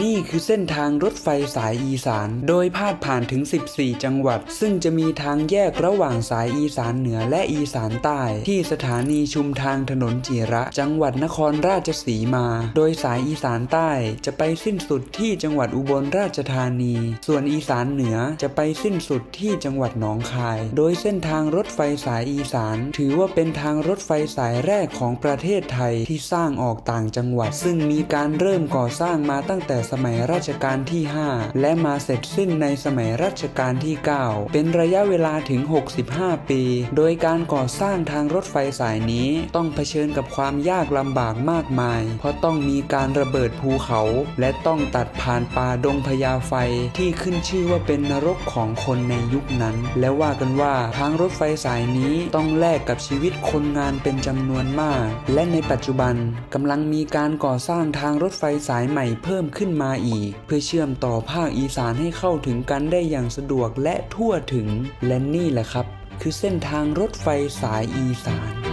นี่คือเส้นทางรถไฟสายอีสาน โดยพาดผ่านถึง 14 จังหวัด ซึ่งจะมีทางแยกระหว่างสายอีสานเหนือและอีสานใต้ ที่สถานีชุมทางถนนจิระ จังหวัดนครราชสีมา โดยสายอีสานใต้จะไปสิ้นสุดที่จังหวัดอุบลราชธานี ส่วนอีสานเหนือจะไปสิ้นสุดที่จังหวัดหนองคาย โดยเส้นทางรถไฟสายอีสาน ถือว่าเป็นทางรถไฟสายแรกของประเทศไทยที่สร้างออกต่างจังหวัด ซึ่งมีการเริ่มก่อสร้างมาตั้งแต่แต่สมัยรัชกาลที่ 5 และมาเสร็จสิ้นในสมัยรัชกาลที่ 9 เป็นระยะเวลาถึง 65 ปี โดยการก่อสร้างทางรถไฟสายนี้ต้องเผชิญกับความยากลำบากมากมาย เพราะต้องมีการระเบิดภูเขา และต้องตัดผ่านป่าดงพญาไฟที่ขึ้นชื่อว่าเป็นนรกของคนในยุคนั้น และว่ากันว่าทางรถไฟสายนี้ต้องแลกกับชีวิตคนงานเป็นจำนวนมาก และในปัจจุบันกำลังมีการก่อสร้างทางรถไฟสายใหม่เพิ่มขึ้นขึ้นมาอีก เพื่อเชื่อมต่อภาคอีสานให้เข้าถึงกันได้อย่างสะดวกและทั่วถึง และนี่แหละครับ คือเส้นทางรถไฟสายอีสาน